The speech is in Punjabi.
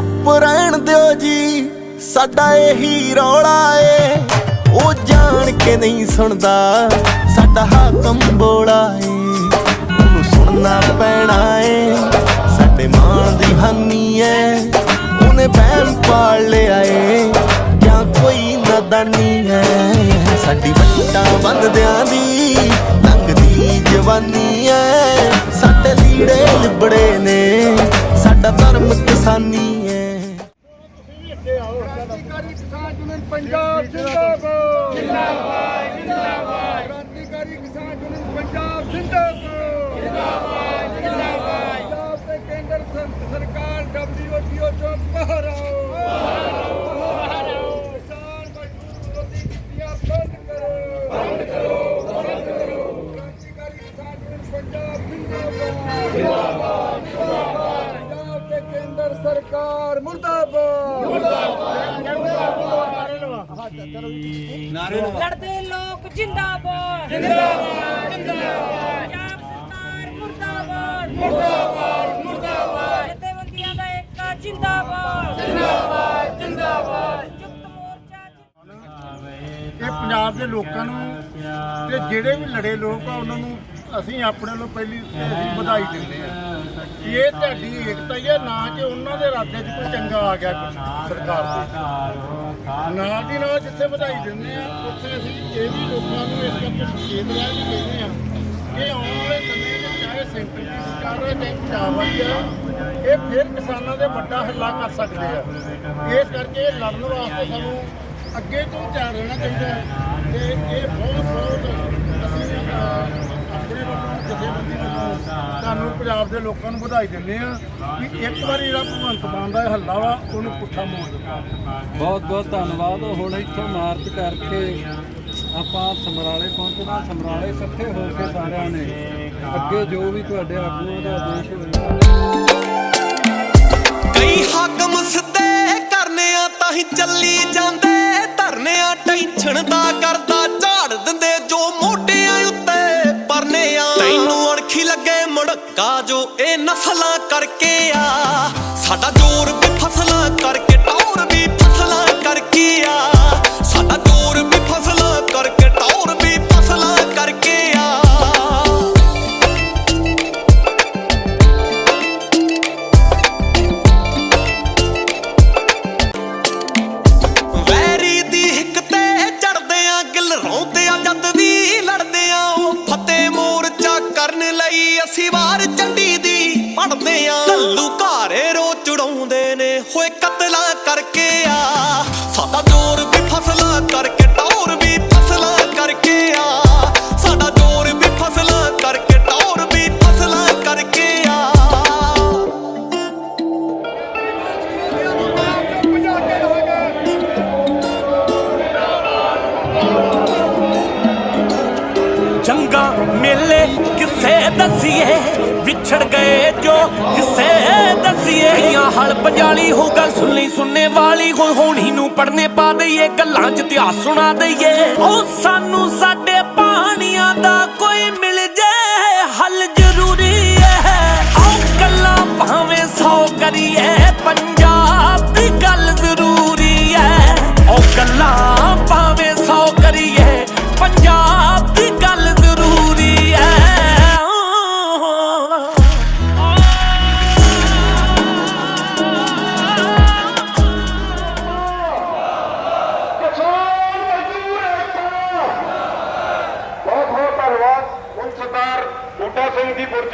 ਚੁੱਪ ਰਹਿਣ ਦਿਓ ਜੀ, ਸਾਡਾ ਇਹੀ ਰੌਲਾ ਏ। ਉਹ ਜਾਣ ਕੇ ਨਹੀਂ ਸੁਣਦਾ, ਸਾਡਾ ਹਾਕਮ ਬੋਲਾ ਏ। ਉਹਨੂੰ ਸੁਣਨਾ ਪੈਣਾ ਏ, ਸਾਡੇ ਮਾਂ ਦੀ ਹਾਨੀ ਏ। ਉਹਨੇ ਬਹਿਮ ਪਾਲ ਲਿਆ ਏ, ਜਾਂ ਕੋਈ ਨਦਾਨੀ ਏ। ਸਾਡੀ ਵੱਟਾਂ ਬੰਦਿਆਂ ਦੀ ਲੰਘਦੀ ਜਵਾਨੀ ਏ। ਸਾਡੇ ਲੀੜੇ ਲਿਬੜੇ ਨੇ ਸਾਡਾ ਧਰਮ ਕਿਸਾਨੀ ਹੈ ਕ੍ਰਾਂਤੀਕਾਰੀ ਕਿਸਾਨ ਯੂਨੀਅਨ ਪੰਜਾਬ, ਜਿੰਦਾਬਾਦ। ਜਿੰਦਾਬਾਦ ਜਿੰਦਾਬਾਦ ਕ੍ਰਾਂਤੀਕਾਰੀ ਕਿਸਾਨ ਯੂਨੀਅਨ ਪੰਜਾਬ ਜਿੰਦਾਬਾਦ ਜਿੰਦਾਬਾਦ। ਸਰਕਾਰ ਮੁਰਦਾਬਾਦ ਲੜਦੇ ਲੋਕ ਜਿੰਦਾਬਾਦ। ਜਿੰਦਾਬਾਦ ਜਿੰਦਾਬਾਦ। ਪੰਜਾਬ ਸਰਕਾਰ ਮੁਰਦਾਬਾਦ। ਮੁਰਦਾਬਾਦ ਮੁਰਦਾਬਾਦ। ਜਥੇਬੰਦੀਆਂ ਦਾ ਏਕਾ ਜਿੰਦਾਬਾਦ। ਜਿੰਦਾਬਾਦ ਜਿੰਦਾਬਾਦ। ਜੁਗਤ ਮੋਰਚਾ ਜਿੰਦਾਬਾਦ। ਇਹ ਪੰਜਾਬ ਦੇ ਲੋਕਾਂ ਨੂੰ ਤੇ ਜਿਹੜੇ ਵੀ ਲੜੇ ਲੋਕ ਆ ਉਹਨਾਂ ਨੂੰ ਅਸੀਂ ਆਪਣੇ ਵੱਲੋਂ ਪਹਿਲੀ ਅਸੀਂ ਵਧਾਈ ਦਿੰਦੇ ਆ। ਕਿ ਇਹ ਤੁਹਾਡੀ ਏਕਤਾ ਹੀ ਹੈ, ਨਾ ਕਿ ਉਹਨਾਂ ਦੇ ਇਰਾਦੇ 'ਚ ਕੋਈ ਚੰਗਾ ਆ ਗਿਆ ਕੁਛ ਸਰਕਾਰ ਦੇ। ਨਾਲ ਦੀ ਨਾਲ ਜਿੱਥੇ ਵਧਾਈ ਦਿੰਦੇ ਆ, ਉੱਥੇ ਅਸੀਂ ਇਹ ਵੀ ਲੋਕਾਂ ਨੂੰ ਇਸ ਕਰਕੇ ਸੁਚੇਤ ਰਹਿਣ ਲਈ ਕਹਿੰਦੇ ਆ ਕਿ ਆਉਣ ਵਾਲੇ ਸਮੇਂ 'ਚ ਚਾਹੇ ਸੈਂਟਰ ਦੀ ਸਰਕਾਰ ਹੈ, ਚਾਹੇ ਪੰਜਾਬ ਵਾਲੀ ਆ, ਇਹ ਫਿਰ ਕਿਸਾਨਾਂ ਦੇ ਵੱਡਾ ਹੱਲਾ ਕਰ ਸਕਦੇ ਆ। ਇਸ ਕਰਕੇ ਇਹ ਲੜਨ ਵਾਸਤੇ ਸਾਨੂੰ ਅੱਗੇ ਤੋਂ ਤਿਆਰ ਰਹਿਣਾ ਚਾਹੀਦਾ ਹੈ ਤੇ ਇਹ ਬਹੁਤ ਬਹੁਤ ਅਸੀਂ ਅਹ, ਆਪਣੇ ਵੱਲੋਂ ਜਥੇਬੰਦੀ ਵੱਲੋਂ ਤੁਹਾਨੂੰ ਪੰਜਾਬ ਦੇ ਲੋਕਾਂ ਨੂੰ ਵਧਾਈ ਦਿੰਦੇ ਆ ਕਿ ਇੱਕ ਵਾਰੀ ਜਿਹੜਾ ਭਗਵੰਤ ਮਾਨ ਦਾ ਹੱਲਾ ਵਾ ਉਹਨੂੰ ਪੁੱਠਾ ਮੋੜ ਦਿੱਤਾ ਬਹੁਤ ਬਹੁਤ ਧੰਨਵਾਦ। ਹੁਣ ਇੱਥੋਂ ਮਾਰਚ ਕਰਕੇ ਆਪਾਂ ਸਮਰਾਲੇ ਪਹੁੰਚਣਾ। ਸਮਰਾਲੇ ਇਕੱਠੇ ਹੋ ਕੇ ਸਾਰਿਆਂ ਨੇ ਅੱਗੇ ਜੋ ਵੀ ਤੁਹਾਡੇ ਆਗੂਆਂ ਦਾ ਆਦੇਸ਼ ਹੋਵੇਗਾ ਕਈ ਹਾਕਮ ਸਿੱਧੇ ਕਰਨੇ ਆ ਤਾਂ ਹੀ ਚੱਲੀ ਜਾਂਦੇ। ਧਰਨੇ ਆ ਟੈਨਸ਼ਨ ਦਾ ਕਰਦਾ। ਜੋ ਕਰਕੇ ਚੜਾਉਂਦੇ ਨੇ। ਹੋਏ ਕਤਲਾਂ ਕਰਕੇ ਆ। ਮੇਲੇ, ਕਿੱਸੇ ਦਸੀਏ, ਵਿਛੜ ਗਏ ਜੋ ਹਿੱਸੇ ਦਸੀਏ। ਕਈਆਂ ਹਲ ਪੰਜਾਲੀ ਹੋ ਗੱਲ ਸੁਣਨੀ ਸੁਣਨੇ ਵਾਲੀ ਹੋ ਹੋਣੀ ਨੂੰ ਪੜਨੇ ਪਾ ਦਈਏ, ਗੱਲਾਂ 'ਚ ਇਤਿਹਾਸ ਸੁਣਾ ਦਈਏ। ਉਹ ਸਾਨੂੰ ਸਾਡੇ ਪਾਣੀਆਂ ਦਾ ਕੋਈ ਮਿਲ ਜੇ, ਹੱਲ ਬਹੁਤ ਬਹੁਤ